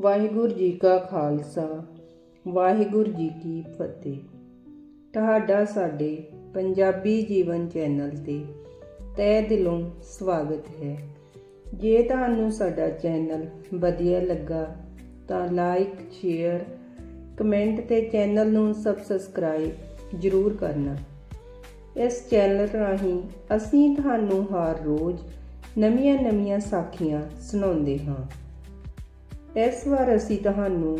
ਵਾਹਿਗੁਰੂ ਜੀ ਕਾ ਖਾਲਸਾ, ਵਾਹਿਗੁਰੂ ਜੀ ਕੀ ਫਤਿਹ। ਤੁਹਾਡਾ ਸਾਡੇ ਪੰਜਾਬੀ ਜੀਵਨ ਚੈਨਲ ਤੇ ਤਹਿ ਦਿਲੋਂ ਸਵਾਗਤ ਹੈ। ਜੇ ਤੁਹਾਨੂੰ ਸਾਡਾ ਚੈਨਲ ਵਧੀਆ ਲੱਗਾ ਤਾਂ ਲਾਈਕ, ਸ਼ੇਅਰ, ਕਮੈਂਟ ਤੇ ਚੈਨਲ ਨੂੰ ਸਬਸਕ੍ਰਾਈਬ ਜ਼ਰੂਰ ਕਰਨਾ। ਇਸ ਚੈਨਲ ਰਾਹੀਂ ਅਸੀਂ ਤੁਹਾਨੂੰ ਹਰ ਰੋਜ਼ ਨਵੀਆਂ-ਨਵੀਆਂ ਸਾਖੀਆਂ ਸੁਣਾਉਂਦੇ ਹਾਂ। ਇਸ ਵਾਰ ਅਸੀਂ ਤੁਹਾਨੂੰ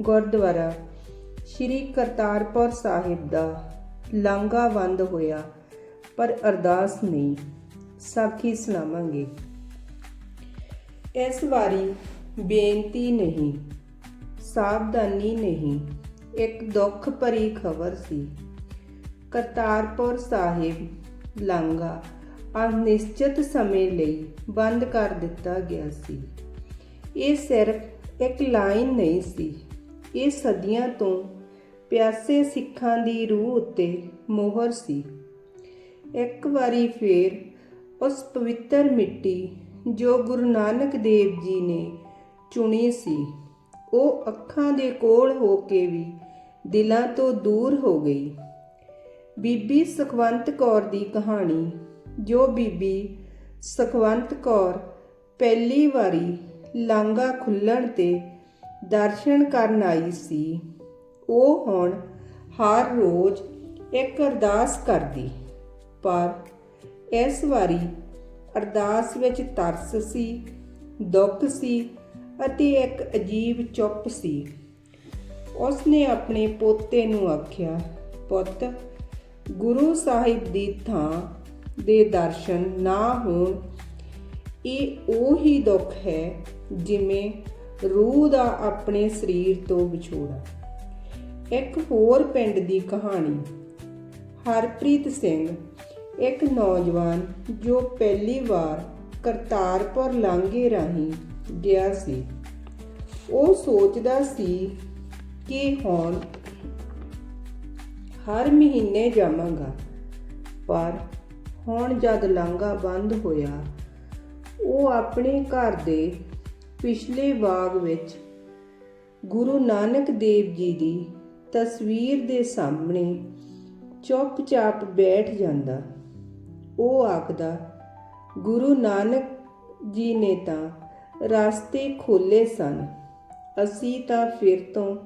ਗੁਰਦੁਆਰਾ ਸ਼੍ਰੀ ਕਰਤਾਰਪੁਰ ਸਾਹਿਬ ਦਾ ਲਾਂਘਾ ਬੰਦ ਹੋਇਆ, ਪਰ ਅਰਦਾਸ ਨਹੀਂ, ਸਾਖੀ ਸੁਣਾਵਾਂਗੇ। ਇਸ ਵਾਰੀ ਬੇਨਤੀ ਨਹੀਂ, ਸਾਵਧਾਨੀ ਨਹੀਂ, ਇੱਕ ਦੁੱਖ ਭਰੀ ਖਬਰ ਸੀ। ਕਰਤਾਰਪੁਰ ਸਾਹਿਬ ਲਾਂਘਾ ਅਨਿਸ਼ਚਿਤ ਸਮੇਂ ਲਈ ਬੰਦ ਕਰ ਦਿੱਤਾ ਗਿਆ ਸੀ। ਇਹ ਸਿਰਫ ਇੱਕ ਲਾਈਨ ਨਹੀਂ ਸੀ। ਇਹ ਸਦੀਆਂ ਤੋਂ ਪਿਆਸੇ ਸਿੱਖਾਂ ਦੀ ਰੂਹ ਉੱਤੇ ਮੋਹਰ ਸੀ। ਇੱਕ ਵਾਰੀ ਫੇਰ ਉਸ ਪਵਿੱਤਰ ਮਿੱਟੀ ਜੋ ਗੁਰੂ ਨਾਨਕ ਦੇਵ ਜੀ ਨੇ ਚੁਣੀ ਸੀ, ਉਹ ਅੱਖਾਂ ਦੇ ਕੋਲ ਹੋ ਕੇ ਵੀ ਦਿਲਾਂ ਤੋਂ ਦੂਰ ਹੋ ਗਈ। ਬੀਬੀ ਸੁਖਵੰਤ ਕੌਰ ਦੀ ਕਹਾਣੀ, ਜੋ ਬੀਬੀ ਸੁਖਵੰਤ ਕੌਰ ਪਹਿਲੀ ਵਾਰੀ ਲਾਂਗਾ ਖੁੱਲਣ ਤੇ ਦਰਸ਼ਨ ਕਰਨ ਆਈ ਸੀ। ਉਹ ਹੁਣ ਹਰ ਰੋਜ਼ ਇੱਕ ਅਰਦਾਸ ਕਰਦੀ, ਪਰ ਇਸ ਵਾਰੀ ਅਰਦਾਸ ਵਿੱਚ ਤਰਸ ਸੀ, ਦੁੱਖ ਸੀ ਅਤੇ ਇੱਕ ਅਜੀਬ ਚੁੱਪ ਸੀ। ਉਸ ਨੇ ਆਪਣੇ ਪੋਤੇ ਨੂੰ ਆਖਿਆ, ਪੁੱਤ, ਗੁਰੂ ਸਾਹਿਬ ਦੀ ਥਾਂ ਦੇ ਦਰਸ਼ਨ ਨਾ ਹੋਣ, ਇਹ ਉਹ ਹੀ ਦੁੱਖ ਹੈ ਜਿਵੇਂ ਰੂਹ ਦਾ ਆਪਣੇ ਸਰੀਰ ਤੋਂ ਵਿਛੋੜਾ। ਇੱਕ ਹੋਰ ਪਿੰਡ ਦੀ ਕਹਾਣੀ। ਹਰਪ੍ਰੀਤ ਸਿੰਘ, ਇੱਕ ਨੌਜਵਾਨ ਜੋ ਪਹਿਲੀ ਵਾਰ ਕਰਤਾਰਪੁਰ ਲਾਂਘੇ ਰਾਹੀਂ ਗਿਆ ਸੀ। ਉਹ ਸੋਚਦਾ ਸੀ ਕਿ ਹੁਣ ਹਰ ਮਹੀਨੇ ਜਾਵਾਂਗਾ, ਪਰ ਹੁਣ ਜਦ ਲਾਂਘਾ ਬੰਦ ਹੋਇਆ, ਉਹ ਆਪਣੇ ਘਰ ਦੇ ਪਿਛਲੇ ਬਾਗ ਵਿੱਚ ਗੁਰੂ ਨਾਨਕ ਦੇਵ ਜੀ ਦੀ ਤਸਵੀਰ ਦੇ ਸਾਹਮਣੇ ਚੁੱਪਚਾਪ ਬੈਠ ਜਾਂਦਾ। ਉਹ ਆਖਦਾ, ਗੁਰੂ ਨਾਨਕ ਜੀ ਨੇ ਤਾਂ ਰਸਤੇ ਖੋਲੇ ਸਨ, ਅਸੀਂ ਤਾਂ ਫਿਰ ਤੋਂ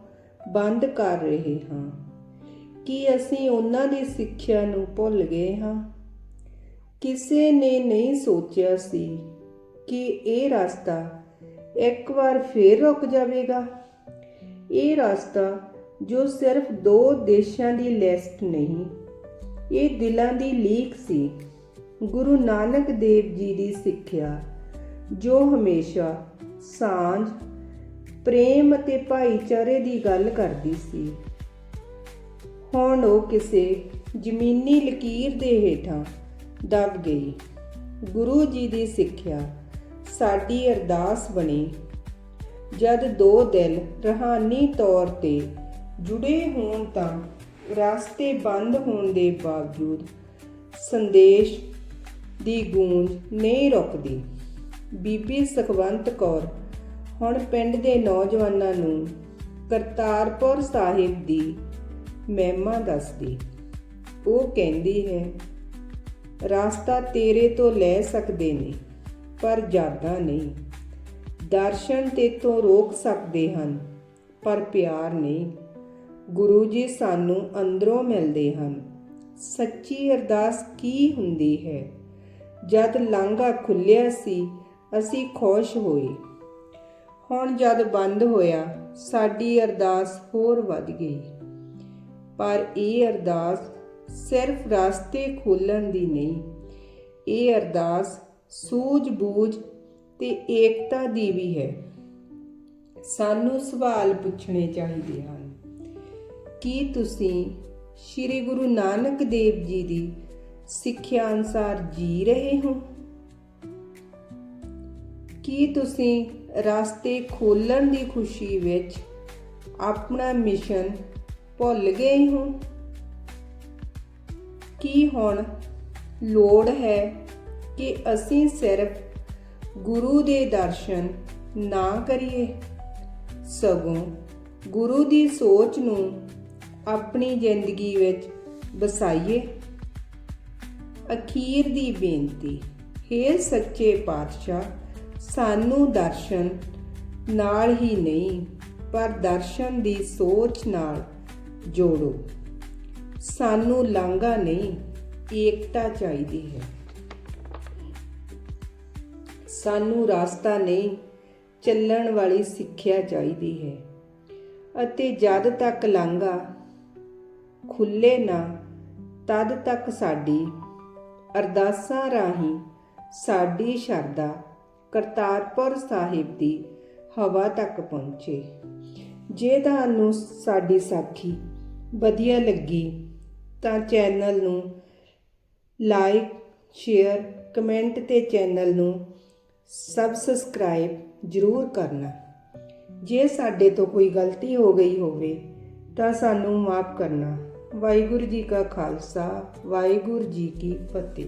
ਬੰਦ ਕਰ ਰਹੇ ਹਾਂ। ਕੀ ਅਸੀਂ ਉਹਨਾਂ ਦੀ ਸਿੱਖਿਆ ਨੂੰ ਭੁੱਲ ਗਏ ਹਾਂ? ਕਿਸੇ ਨੇ ਨਹੀਂ ਸੋਚਿਆ ਸੀ ਕਿ ਇਹ ਰਸਤਾ ਇੱਕ ਵਾਰ ਫੇਰ ਰੁਕ ਜਾਵੇਗਾ। ਇਹ ਰਸਤਾ ਜੋ ਸਿਰਫ ਦੋ ਦੇਸ਼ਾਂ ਦੀ ਲਿਸਟ ਨਹੀਂ, ਇਹ ਦਿਲਾਂ ਦੀ ਲੀਕ ਸੀ। ਗੁਰੂ ਨਾਨਕ ਦੇਵ ਜੀ ਦੀ ਸਿੱਖਿਆ, ਜੋ ਹਮੇਸ਼ਾ ਸਾਂਝ, ਪ੍ਰੇਮ ਅਤੇ ਭਾਈਚਾਰੇ ਦੀ ਗੱਲ ਕਰਦੀ ਸੀ। ਹੁਣ ਉਹ ਕਿਸੇ ਜ਼ਮੀਨੀ ਲਕੀਰ ਦੇ ਹੇਠਾਂ ਦਬ ਗਈ। ਗੁਰੂ ਜੀ ਦੀ ਸਿੱਖਿਆ ਸਾਡੀ ਅਰਦਾਸ ਬਣੀ। ਜਦ ਦੋ ਦਿਲ ਰਹਾਨੀ ਤੌਰ ਤੇ ਜੁੜੇ ਹੋਣ ਤਾਂ ਰਸਤੇ ਬੰਦ ਹੋਣ ਦੇ ਬਾਵਜੂਦ ਸੰਦੇਸ਼ ਦੀ ਗੂੰਜ ਨਹੀਂ ਰੁਕਦੀ। ਬੀਬੀ ਸੁਖਵੰਤ ਕੌਰ ਹੁਣ ਪਿੰਡ ਦੇ ਨੌਜਵਾਨਾਂ ਨੂੰ ਕਰਤਾਰਪੁਰ ਸਾਹਿਬ ਦੀ ਮਹਿਮਾ ਦੱਸਦੀ। ਉਹ ਕਹਿੰਦੀ ਹੈ, ਰਾਸਤਾ ਤੇਰੇ ਤੋਂ ਲੈ ਸਕਦੇ ਨੇ। ਪਰ ਜਾਦਾ ਨਹੀਂ। ਦਰਸ਼ਨ ਤੇ ਤੋਂ ਰੋਕ ਸਕਦੇ ਹਨ, ਪਰ ਪਿਆਰ ਨਹੀਂ। ਗੁਰੂ ਜੀ ਸਾਨੂੰ ਅੰਦਰੋਂ ਮਿਲਦੇ ਹਨ। ਸੱਚੀ ਅਰਦਾਸ ਕੀ ਹੁੰਦੀ ਹੈ? ਜਦ ਲਾਂਘਾ ਖੁੱਲਿਆ ਸੀ, ਅਸੀਂ ਖੁਸ਼ ਹੋਏ। ਹੁਣ ਜਦ ਬੰਦ ਹੋਇਆ, ਸਾਡੀ ਅਰਦਾਸ ਹੋਰ ਵੱਧ ਗਈ। ਪਰ ਇਹ ਅਰਦਾਸ ਸਿਰਫ ਰਸਤੇ ਖੋਲਣ ਦੀ ਨਹੀਂ, ਇਹ ਅਰਦਾਸ ਸੂਝ-ਬੂਝ ਤੇ ਏਕਤਾ ਦੀ ਵੀ ਹੈ। ਸਾਨੂੰ ਸਵਾਲ ਪੁੱਛਣੇ ਚਾਹੀਦੇ ਹਨ। ਕੀ ਤੁਸੀਂ ਸ੍ਰੀ ਗੁਰੂ ਨਾਨਕ ਦੇਵ ਜੀ ਦੀ ਸਿੱਖਿਆ ਅਨੁਸਾਰ ਜੀ ਰਹੇ ਹੋ? ਕੀ ਤੁਸੀਂ ਰਸਤੇ ਖੋਲਣ ਦੀ ਖੁਸ਼ੀ ਵਿੱਚ ਆਪਣਾ ਮਿਸ਼ਨ ਭੁੱਲ ਗਏ ਹੋ? ਕੀ ਹੁਣ ਲੋੜ ਹੈ ਕਿ ਅਸੀਂ ਸਿਰਫ ਗੁਰੂ ਦੇ ਦਰਸ਼ਨ ਨਾ ਕਰੀਏ। ਸਗੋਂ ਗੁਰੂ ਦੀ ਸੋਚ ਨੂੰ ਆਪਣੀ ਜ਼ਿੰਦਗੀ ਵਿੱਚ ਵਸਾਈਏ। ਅਖੀਰ ਦੀ ਬੇਨਤੀ, ਹੈ ਸੱਚੇ ਪਾਤਸ਼ਾਹ, ਸਾਨੂੰ ਦਰਸ਼ਨ ਨਾਲ ਹੀ ਨਹੀਂ, ਪਰ ਦਰਸ਼ਨ ਦੀ ਸੋਚ ਨਾਲ ਜੋੜੋ। ਸਾਨੂੰ ਲਾਂਘਾ ਨਹੀਂ, ਏਕਤਾ ਚਾਹੀਦੀ ਹੈ। ਸਾਨੂੰ ਰਾਸਤਾ ਨਹੀਂ, ਚੱਲਣ ਵਾਲੀ ਸਿੱਖਿਆ ਚਾਹੀਦੀ ਹੈ। ਅਤੇ ਜਦ ਤੱਕ ਲਾਂਘਾ ਖੁੱਲੇ ਨਾ, ਤਦ ਤੱਕ ਸਾਡੀ ਅਰਦਾਸਾਂ ਰਾਹੀਂ ਸਾਡੀ ਸ਼ਰਧਾ ਕਰਤਾਰਪੁਰ ਸਾਹਿਬ ਦੀ ਹਵਾ ਤੱਕ ਪਹੁੰਚੇ। ਜੇ ਤੁਹਾਨੂੰ ਸਾਡੀ ਸਾਖੀ ਵਧੀਆ ਲੱਗੀ, ਤਾਂ ਚੈਨਲ ਨੂੰ ਲਾਈਕ, ਸ਼ੇਅਰ, ਕਮੈਂਟ ਤੇ ਚੈਨਲ ਨੂੰ ਸਬਸਕ੍ਰਾਈਬ ਜ਼ਰੂਰ ਕਰਨਾ। ਜੇ ਸਾਡੇ ਤੋਂ ਕੋਈ ਗਲਤੀ ਹੋ ਗਈ ਹੋਵੇ, ਤਾਂ ਸਾਨੂੰ ਮਾਫ ਕਰਨਾ। ਵਾਹਿਗੁਰੂ ਜੀ ਕਾ ਖਾਲਸਾ, ਵਾਹਿਗੁਰੂ ਜੀ ਕੀ ਫਤਿਹ।